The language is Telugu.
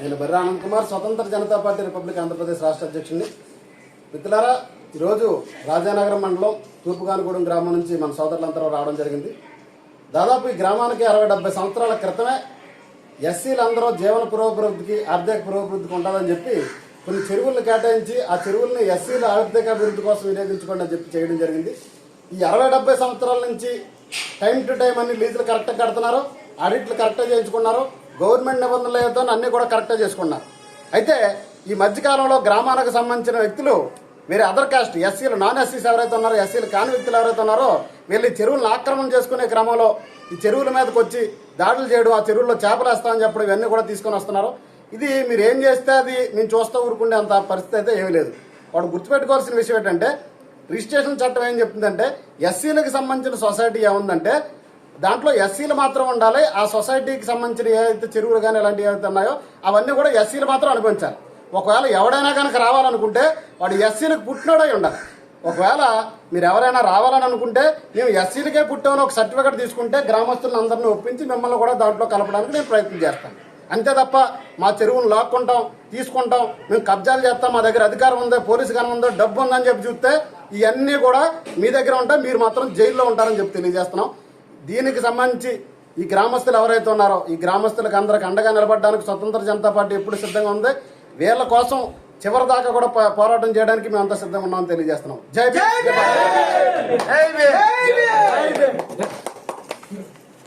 నేను బర్రా ఆనంద్ కుమార్ స్వతంత్ర జనతా పార్టీ రిపబ్లిక్ ఆంధ్రప్రదేశ్ రాష్ట్ర అధ్యక్షుడిని మిత్రులారా ఈరోజు రాజానగరం మండలం తూర్పుగానుగూడెం గ్రామం నుంచి మన సోదరులందరూ రావడం జరిగింది. దాదాపు ఈ గ్రామానికి అరవై డెబ్బై సంవత్సరాల క్రితమే ఎస్సీలందరూ జీవన పురోభివృద్ధికి ఆర్థిక పురోభివృద్ధికి ఉండాలని చెప్పి కొన్ని చెరువులను కేటాయించి ఆ చెరువులను ఎస్సీల ఆర్థిక అభివృద్ధి కోసం వినియోగించుకోండి అని చెప్పి చేయడం జరిగింది. ఈ అరవై డెబ్బై సంవత్సరాల నుంచి టైం టు టైం అన్ని లీజులు కరెక్ట్గా కడుతున్నారు ఆడిట్లు కరెక్ట్గా చేయించుకున్నారు గవర్నమెంట్ నిబంధనలతో అన్ని కూడా కరెక్ట్గా చేసుకున్నారు. అయితే ఈ మధ్యకాలంలో గ్రామాలకు సంబంధించిన వ్యక్తులు వేరే అదర్ కాస్ట్ ఎస్సీలు నాన్ ఎస్సీస్ ఎవరైతే ఉన్నారో ఎస్సీలు కాని వ్యక్తులు ఎవరైతే ఉన్నారో వీళ్ళు ఈ చెరువులను ఆక్రమణ చేసుకునే క్రమంలో ఈ చెరువుల మీదకి వచ్చి దాడులు చేయడం ఆ చెరువుల్లో చేపలు వేస్తామని చెప్పడం ఇవన్నీ కూడా తీసుకొని వస్తున్నారు. ఇది మీరు ఏం చేస్తే అది మేము చూస్తూ ఊరుకుండే అంత పరిస్థితి అయితే ఏమీ లేదు. వాడు గుర్తుపెట్టుకోవాల్సిన విషయం ఏంటంటే రిజిస్ట్రేషన్ చట్టం ఏం చెప్తుందంటే ఎస్సీలకు సంబంధించిన సొసైటీ ఏముందంటే దాంట్లో ఎస్సీలు మాత్రం ఉండాలి ఆ సొసైటీకి సంబంధించిన ఏదైతే చెరువులు కానీ ఇలాంటివి ఏవైతే ఉన్నాయో అవన్నీ కూడా ఎస్సీలు మాత్రం అనుభవించాలి. ఒకవేళ ఎవడైనా కనుక రావాలనుకుంటే వాడు ఎస్సీలకు పుట్టినోడై ఉండాలి. ఒకవేళ మీరు ఎవరైనా రావాలని అనుకుంటే మేము ఎస్సీలకే పుట్టామని ఒక సర్టిఫికేట్ తీసుకుంటే గ్రామస్తులను అందరిని ఒప్పించి మిమ్మల్ని కూడా దాంట్లో కలపడానికి నేను ప్రయత్నం చేస్తాను. అంతే తప్ప మా చెరువును లాక్కుంటాం తీసుకుంటాం మేము కబ్జాలు చేస్తాం మా దగ్గర అధికారం ఉందో పోలీసు గణం ఉందో డబ్బు ఉందని చెప్పి చూస్తే ఇవన్నీ కూడా మీ దగ్గర ఉంటాయి మీరు మాత్రం జైల్లో ఉంటారని చెప్పి తెలియజేస్తున్నాం. దీనికి సంబంధించి ఈ గ్రామస్తులు ఎవరైతే ఉన్నారో ఈ గ్రామస్తులకు అందరికి అండగా నిలబడడానికి స్వతంత్ర జనతా పార్టీ ఎప్పుడు సిద్ధంగా ఉంది? వీళ్ళ కోసం చివరి దాకా కూడా పోరాటం చేయడానికి మేము అంతా సిద్ధంగా ఉన్నామని తెలియజేస్తున్నాం. జై. జై.